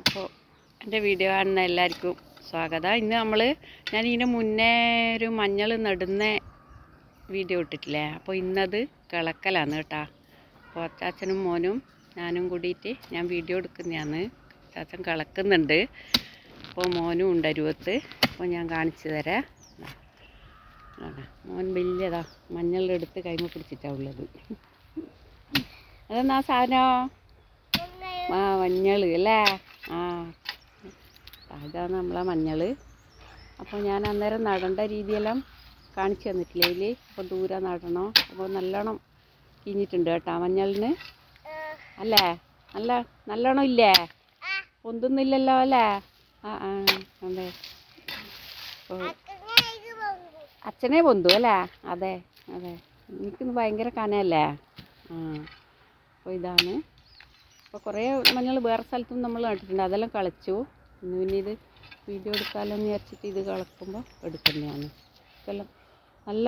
അപ്പോൾ എന്റെ വീഡിയോ കാണുന്ന എല്ലാവർക്കും സ്വാഗതം. ഇന്ന് നമ്മൾ ഞാൻ ഇതിന് മുന്നേ ഒരു മഞ്ഞൾ നടുന്ന വീഡിയോ ഇട്ടിട്ടില്ലേ? അപ്പോൾ ഇന്നത് കിളക്കലാണ് കേട്ടോ. അപ്പോൾ അച്ചാച്ചനും മോനും ഞാനും കൂടിയിട്ട് ഞാൻ വീഡിയോ എടുക്കുന്നതാണ്. അച്ചാച്ചൻ കിളക്കുന്നുണ്ട്. അപ്പോൾ മോനും ഉണ്ട് അരുവത്ത്. അപ്പോൾ ഞാൻ കാണിച്ചു തരാം. മോൻ വലിയതാ. മഞ്ഞളെടുത്ത് കൈമ പിടിച്ചിട്ടാണ് ഉള്ളത്. അതെന്നാ സാധനം? ആ മഞ്ഞൾ അല്ലേ? ആ. അതാണ് നമ്മളെ മഞ്ഞൾ അപ്പോൾ ഞാൻ അന്നേരം നടേണ്ട രീതിയെല്ലാം കാണിച്ചു തന്നിട്ടില്ലേ? ഇതിൽ അപ്പോൾ ദൂരെ നടണോ. അപ്പോൾ നല്ലോണം കിഞ്ഞിട്ടുണ്ട് കേട്ടോ മഞ്ഞളിന്. അല്ലേ? നല്ല നല്ലോണം ഇല്ലേ? പൊന്തുന്നില്ലല്ലോ അല്ലേ? ആ ആ അതെ. അച്ഛനെ പൊന്തു അല്ലേ? അതെ അതെ. എനിക്കിന്ന് ഭയങ്കര കനയല്ലേ? ആ. അപ്പോൾ ഇതാണ്. അപ്പോൾ കുറേ മഞ്ഞൾ വേറെ സ്ഥലത്തും നമ്മൾ നട്ടിട്ടുണ്ട്. അതെല്ലാം കളച്ചു. ഇന്ന് പിന്നെ ഇത് വീഡിയോ എടുക്കാമല്ലോ എന്ന് വിചാരിച്ചിട്ട് ഇത് കളക്കുമ്പോൾ എടുക്കുന്നതാണ്. ഇതെല്ലാം നല്ല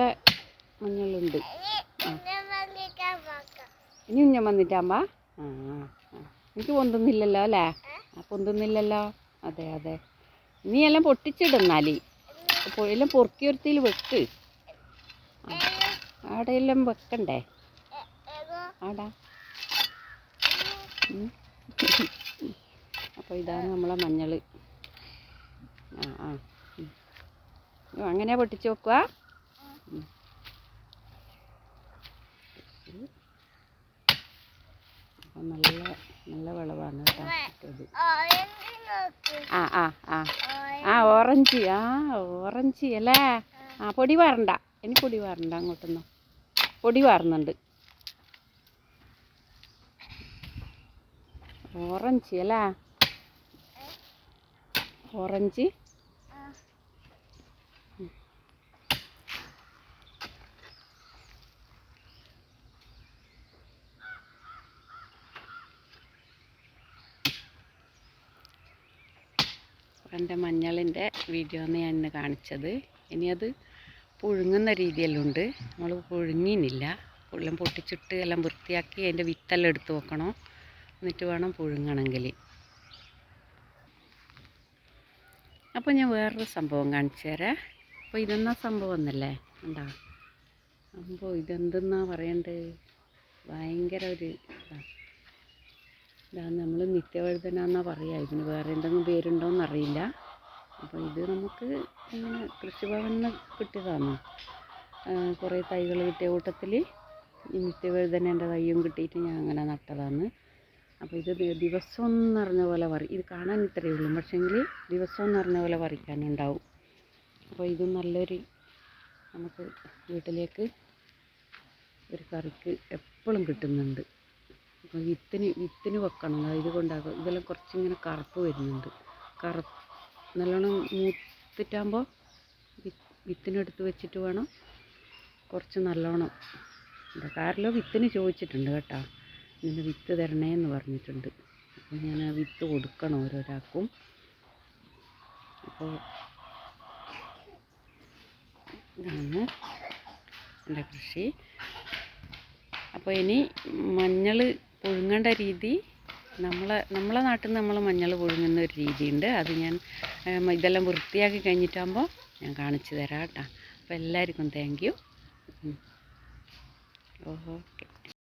മഞ്ഞളുണ്ട്. ഇനി ഞാൻ വന്നിട്ടാകുമ്പോൾ ആ ആ. എനിക്ക് പൊന്തുന്നില്ലല്ലോ അല്ലേ? ആ പൊന്തുന്നില്ലല്ലോ? അതെ അതെ. നീ എല്ലാം പൊട്ടിച്ചിടുന്നാലി എല്ലാം പൊറുക്കി ഒരുത്തിൽ വെക്ക്. എല്ലാം വെക്കണ്ടേ? ആടാ. അപ്പോൾ ഇതാണ് നമ്മളെ മഞ്ഞൾ ആ ആ. അങ്ങനെ പൊട്ടിച്ച് വെക്കുക നല്ല നല്ല വിളവാണ് കേട്ടോ ആ ആ ആ. ആ ഓറഞ്ച്. ആ ഓറഞ്ച് അല്ലേ? ആ പൊടി വാറണ്ട. ഇനി പൊടി വാറണ്ട അങ്ങോട്ടൊന്നും. പൊടി വാറുന്നുണ്ട്. ഓറഞ്ച് അല്ലേ? ഓറഞ്ച്? എന്റെ മഞ്ഞളിന്റെ വീഡിയോ ആണ് ഞാൻ ഇന്ന് കാണിച്ചത്. ഇനി അത് പുഴുങ്ങുന്ന രീതിയെല്ലാം ഉണ്ട് നമ്മൾ പുഴുങ്ങിയില്ല എല്ലാം പൊട്ടിച്ചിട്ട് എല്ലാം വൃത്തിയാക്കി അതിന്റെ വിത്തെല്ലാം എടുത്ത് വെക്കണം. എന്നിട്ട് വേണം പുഴുങ്ങണമെങ്കിൽ. അപ്പോൾ ഞാൻ വേറൊരു സംഭവം കാണിച്ചു തരാം. അപ്പോൾ ഇതെന്നാ സംഭവം എന്നല്ലേ? ഉണ്ടോ അപ്പോൾ ഇതെന്തെന്നാ പറയണ്ടത് ഭയങ്കര ഒരു ഇതാ. നമ്മൾ നിത്യവഴുതന എന്നാ പറയുക ഇതിന് വേറെ എന്തെങ്കിലും പേരുണ്ടോയെന്ന് അറിയില്ല. അപ്പോൾ ഇത് നമുക്ക് ഇങ്ങനെ കൃഷിഭവനിൽ നിന്ന് കിട്ടിയതാണ് കുറേ തൈകൾ കിട്ടിയ കൂട്ടത്തിൽ ഈ നിത്യവഴുതനേന്റെ തൈയും കിട്ടിയിട്ട് ഞാൻ അങ്ങനെ നട്ടതാണ് അപ്പോൾ ഇത് ദിവസം എന്ന് പറഞ്ഞ പോലെ വറി ഇത് കാണാൻ ഇത്രയേ ഉള്ളൂ. പക്ഷേങ്കിൽ ദിവസം എന്ന് പറഞ്ഞ പോലെ വറിക്കാനുണ്ടാവും. അപ്പോൾ ഇത് നല്ലൊരു നമുക്ക് വീട്ടിലേക്ക് ഒരു കറിക്ക് എപ്പോഴും കിട്ടുന്നുണ്ട്. അപ്പോൾ വിത്തിന് വിത്തിന് വെക്കണം. ഇത് കൊണ്ടാക്കും. ഇതെല്ലാം കുറച്ചിങ്ങനെ കറുപ്പ് വരുന്നുണ്ട്. കറു നല്ലോണം മൂത്തിട്ടാകുമ്പോൾ വിത്തിനെടുത്ത് വെച്ചിട്ട് വേണം കുറച്ച് നല്ലോണം. കാറിലോ വിത്തിന് ചോദിച്ചിട്ടുണ്ട് കേട്ടോ. ഇതിന് വിത്ത് തരണേ എന്ന് പറഞ്ഞിട്ടുണ്ട്. അപ്പോൾ ഞാൻ ആ വിത്ത് കൊടുക്കണം ഓരോരാൾക്കും. അപ്പോൾ ഇതാണ് എന്റെ കൃഷി. അപ്പോൾ ഇനി മഞ്ഞൾ പുഴുങ്ങേണ്ട രീതി നമ്മളെ നമ്മളെ നാട്ടിൽ നിന്ന് നമ്മൾ മഞ്ഞൾ പുഴുങ്ങുന്ന ഒരു രീതിയുണ്ട്. അത് ഞാൻ ഇതെല്ലാം വൃത്തിയാക്കി കഴിഞ്ഞിട്ടാകുമ്പോൾ ഞാൻ കാണിച്ചു തരാം കേട്ടോ. അപ്പോൾ എല്ലാവർക്കും താങ്ക് യു. ഓക്കെ.